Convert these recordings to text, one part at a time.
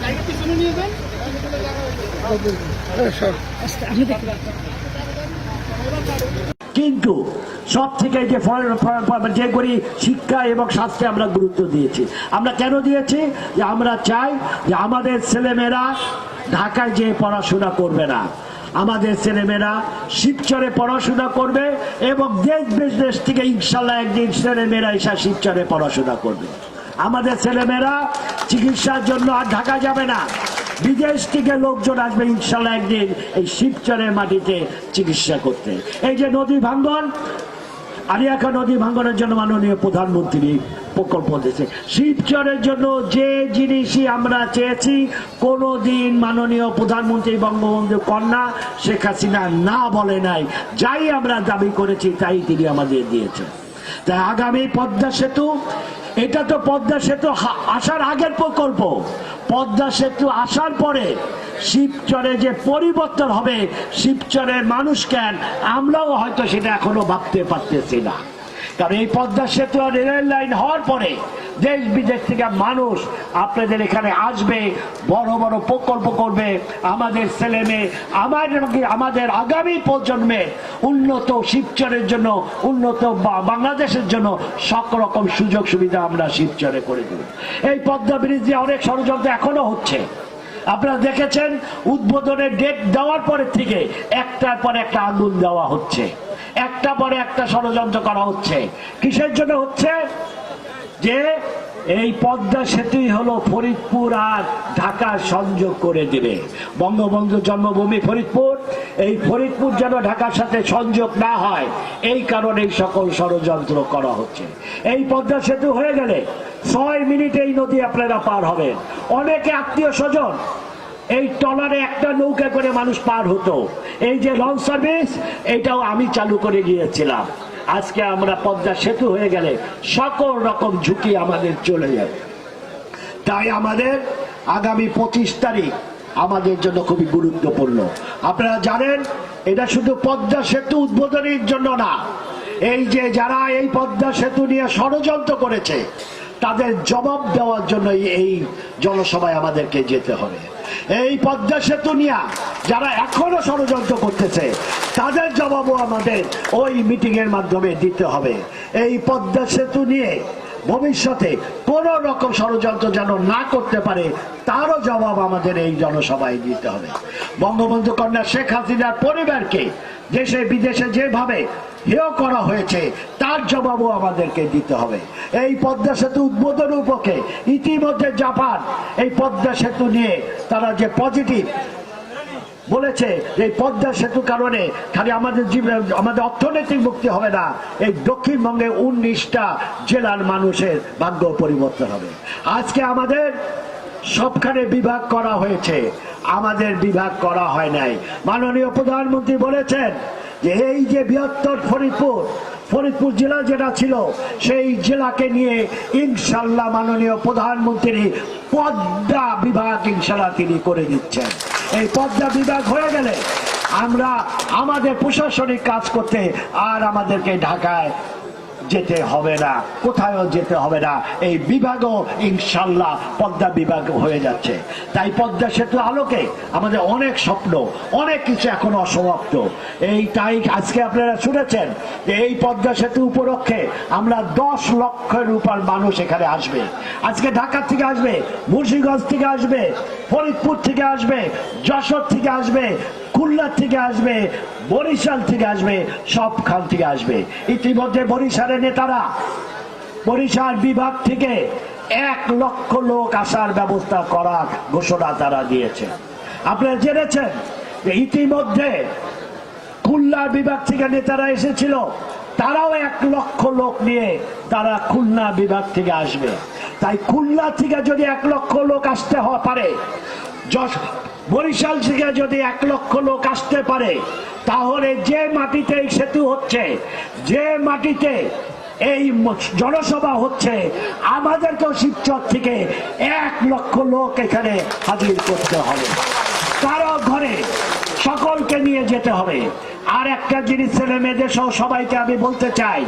গাড়িটা পিছনে নিয়ে যান। কিন্তু সব থেকে যে যে করি শিক্ষা এবং স্বাস্থ্যে আমরা গুরুত্ব দিয়েছি। আমরা কেন দিয়েছি? যে আমরা চাই যে আমাদের ছেলেমেয়েরা ঢাকায় যেয়ে পড়াশোনা করবে না। আমাদের ছেলেমেয়েরা শিবচরে পড়াশোনা করবে এবং দেশ বিদেশ থেকে ইনশাল্লাহ একদিন ছেলেমেয়েরা এসে শিবচরে পড়াশোনা করবে। আমাদের ছেলেমেয়েরা চিকিৎসার জন্য আর ঢাকা যাবে না। বিদেশ থেকে লোকজন আসবে ইনশাল্লাহ একদিন এই শিবচরের মাটিতে চিকিৎসা করতে। এই যে নদী ভাঙ্গন আরিয়াকা নদী ভাঙ্গনের জন্য মাননীয় প্রধানমন্ত্রী প্রকল্প দিয়েছে। শিবচরের জন্য যে জিনিসই আমরা চেয়েছি কোনো দিন মাননীয় প্রধানমন্ত্রী বঙ্গবন্ধু কন্যা শেখ হাসিনা না বলে নাই, যাই আমরা দাবি করেছি তাই তিনি আমাদের দিয়েছেন। তাই আগামী পদ্মা সেতু, এটা তো পদ্মা সেতু আসার আগের প্রকল্প। পদ্মা সেতু আসার পরে শিবচরে যে পরিবর্তন হবে, শিবচরের মানুষ কেন? আমরাও হয়তো সেটা এখনও ভাবতে পারতেছি না। কারণ এই পদ্মা সেতু আর রেল লাইন হওয়ার পরে দেশ বিদেশ থেকে মানুষ আপনাদের এখানে আসবে, বড় বড় প্রকল্প করবে, আমাদের ছেলে মেয়ে আমাদের আমাদের আগামী প্রজন্মে উন্নত শিবচরের জন্য, উন্নত বাংলাদেশের জন্য সব রকম সুযোগ সুবিধা আমরা শিবচরে করে দেব। এই পদ্মা ব্রিজ দিয়ে অনেক ষড়যন্ত্র এখনও হচ্ছে। আপনারা দেখেছেন, উদ্বোধনের ডেট দেওয়ার পরে থেকে একটার পর একটা আগুন দেওয়া হচ্ছে। একটা পরে একটা ষড়যন্ত্র করা হচ্ছে। কিসের জন্য হচ্ছে? যে এই পদ্মা সেতুই হলো ফরিদপুর আর ঢাকার সংযোগ করে দিবে। বঙ্গবন্ধু জন্মভূমি ফরিদপুর। এই ফরিদপুর যেন ঢাকার সাথে সংযোগ না হয়, এই কারণে সকল ষড়যন্ত্র করা হচ্ছে। এই পদ্মা সেতু হয়ে গেলে ছয় মিনিটে এই নদী আপনারা পার হবেন। অনেকে আত্মীয় স্বজন এই টলারে একটা নৌকা করে মানুষ পার হতো। এই যে লঞ্চ সার্ভিস এটাও আমি চালু করে গিয়েছিলাম। আজকে আমরা পদ্মা সেতু হয়ে গেলে সকল রকম ঝুঁকি আমাদের চলে যাবে। তাই আমাদের আগামী পঁচিশ তারিখ আমাদের জন্য খুবই গুরুত্বপূর্ণ। আপনারা জানেন, এটা শুধু পদ্মা সেতু উদ্বোধনের জন্য না, এই যে যারা এই পদ্মা সেতু নিয়ে ষড়যন্ত্র করেছে, তাদের জবাব দেওয়ার জন্য এই জনসভায় আমাদেরকে যেতে হবে। এই পদ্মা সেতু নিয়ে যারা এখনও ষড়যন্ত্র করতেছে, তাদের জবাবও আমাদের ওই মিটিং এর মাধ্যমে দিতে হবে। এই পদ্মা সেতু নিয়ে ভবিষ্যতে কোন রকম ষড়যন্ত্র যেন না করতে পারে, তারও জবাব আমাদের এই জনসভায় দিতে হবে। বঙ্গবন্ধু কন্যা শেখ হাসিনার পরিবারকে দেশে বিদেশে যেভাবে হেয় করা হয়েছে। তার জবাবও আমাদেরকে দিতে হবে। এই পদ্মা সেতু উদ্বোধন উপকে ইতিমধ্যে জাপান এই পদ্মা সেতু নিয়ে তারা যে পজিটিভ বলেছে এই পদ্মা সেতু কারণে খালি আমাদের জীবনে, আমাদের অর্থনৈতিক মুক্তি হবে না, এই দক্ষিণবঙ্গে উনিশটা জেলার মানুষের ভাগ্য পরিবর্তন হবে। আজকে আমাদের সবখানে বিভাগ করা হয়েছে। আমাদের বিভাগ করা হয় নাই। মাননীয় প্রধানমন্ত্রী বলেছেন যে এই যে বৃহত্তর ফরিদপুর ফরিদপুর জেলা যেটা ছিল, সেই জেলাকে নিয়ে ইনশাল্লাহ মাননীয় প্রধানমন্ত্রী পদ্মা বিভাগ ইনশাল্লাহ তিনি করে দিচ্ছেন। এই পদ্মা বিভাগ হয়ে গেলে আমরা আমাদের প্রশাসনিক কাজ করতে আর আমাদেরকে ঢাকায় যেতে হবে না। কোথাও যেতে হবে না। এই বিভাগও ইনশাল্লাহ পদ্মা বিভাগ হয়ে যাচ্ছে। তাই পদ্মা সেতু আলোকে আমাদের অনেক স্বপ্ন, অনেক কিছু এখন অসমাপ্ত। এই তাই আজকে আপনারা শুনেছেন যে এই পদ্মা সেতু উপলক্ষে আমরা দশ লক্ষের উপর মানুষ এখানে আসবে। আজকে ঢাকা থেকে আসবে, মুন্সিগঞ্জ থেকে আসবে ফরিদপুর থেকে আসবে, যশোর থেকে আসবে খুলনা থেকে আসবে, বরিশাল থেকে আসবে সবখান থেকে আসবে। ইতিমধ্যে বরিশালের নেতারা বরিশাল বিভাগ থেকে এক লক্ষ লোক আসার ব্যবস্থা করার ঘোষণা তারা দিয়েছে। আপনারা জেনেছেন যে ইতিমধ্যে খুলনা বিভাগ থেকে নেতারা এসেছিল, তারাও এক লক্ষ লোক নিয়ে তারা খুলনা বিভাগ থেকে আসবে। তাই খুলনা থেকে যদি এক লক্ষ লোক আসতে পারে বরিশাল থেকে যদি এক লক্ষ লোক আসতে পারে, তাহলে যে মাটিতে এই সেতু হচ্ছে, যে মাটিতে এই জনসভা হচ্ছে, আমাদেরকেও শিবচর থেকে এক লক্ষ লোক এখানে হাজির করতে হবে। কারও ঘরে সকলকে নিয়ে যেতে হবে। আর একটা জিনিস ছেলে মেয়েদের সহ সবাইকে আমি বলতে চাই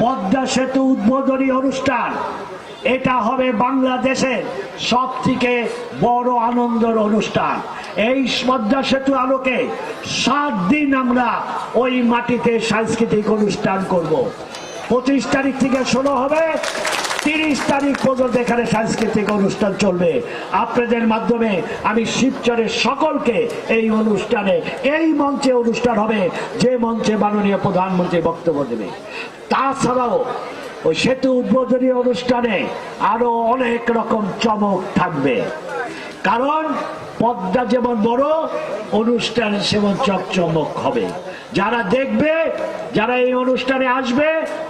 পদ্মা সেতু উদ্বোধনী অনুষ্ঠান। এটা হবে বাংলাদেশের সব থেকে বড় আনন্দের অনুষ্ঠান। এই পদ্মা সেতু আলোকে সাত দিন আমরা ওই মাটিতে সাংস্কৃতিক অনুষ্ঠান করব। পঁচিশ তারিখ থেকে শুরু হবে। তিরিশ তারিখ পর্যন্ত এখানে সাংস্কৃতিক অনুষ্ঠান চলবে। আপনাদের মাধ্যমে আমি শিবচরের সকলকে এই অনুষ্ঠানে, এই মঞ্চে অনুষ্ঠান হবে, যে মঞ্চে মাননীয় প্রধানমন্ত্রী বক্তব্য দেবে। তাছাড়াও ওই সেতু উদ্বোধনী অনুষ্ঠানে আরও অনেক রকম চমক থাকবে। কারণ পদ্মা যেমন বড়, অনুষ্ঠান সেমন চকচমক হবে। যারা দেখবে, যারা এই অনুষ্ঠানে আসবে,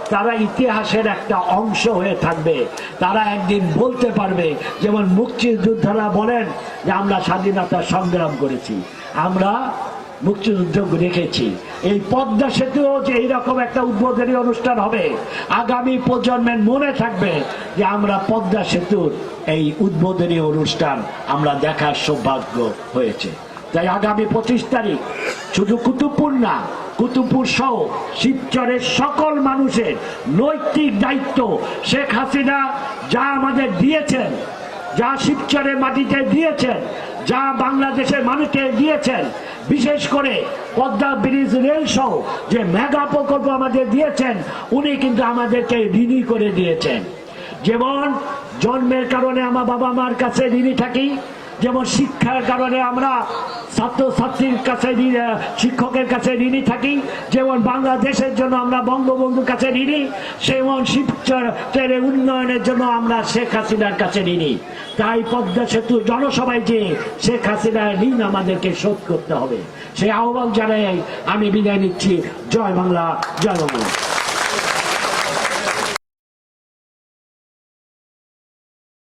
তারা ইতিহাসের একটা অংশ হয়ে থাকবে। তারা একদিন বলতে পারবে, যেমন মুক্তিযোদ্ধারা বলেন যে, আমরা স্বাধীনতা সংগ্রাম করেছি। আমরা মুক্তিযুদ্ধ রেখেছি। এই পদ্মা সেতুও যে এইরকম একটা উদ্বোধনী অনুষ্ঠান হবে, আগামী প্রজন্মের মনে থাকবে যে আমরা পদ্মা সেতুর এই উদ্বোধনী অনুষ্ঠান আমরা দেখার সৌভাগ্য হয়েছে। তাই আগামী পঁচিশ তারিখ শুধু কুতুবপুর না, কুতুবপুর সহ শিবচরের সকল মানুষের নৈতিক দায়িত্ব শেখ হাসিনা যা আমাদের দিয়েছেন, যা শিবচরের মাটিতে দিয়েছেন যা বাংলাদেশের মানুষকে দিয়েছেন, বিশেষ করে পদ্মা ব্রিজ রেল সহ যে মেগা প্রকল্প আমাদের দিয়েছেন, উনি কিন্তু আমাদেরকে ঋণই করে দিয়েছেন। যেমন জন্মের কারণে আমার বাবা মার কাছে ঋণী থাকি, যেমন শিক্ষার কারণে আমরা ছাত্রছাত্রীর কাছে শিক্ষকের কাছে ঋণী থাকি। যেমন বাংলাদেশের জন্য আমরা বঙ্গবন্ধুর কাছে ঋণী, সেমন শিবচরের উন্নয়নের জন্য আমরা শেখ হাসিনার কাছে ঋণী। তাই পদ্মা সেতু জনসভায় যে শেখ হাসিনার ঋণ আমাদেরকে শোধ করতে হবে, সেই আহ্বান জানাই আমি বিদায় নিচ্ছি। জয় বাংলা, জয় বঙ্গবন্ধু।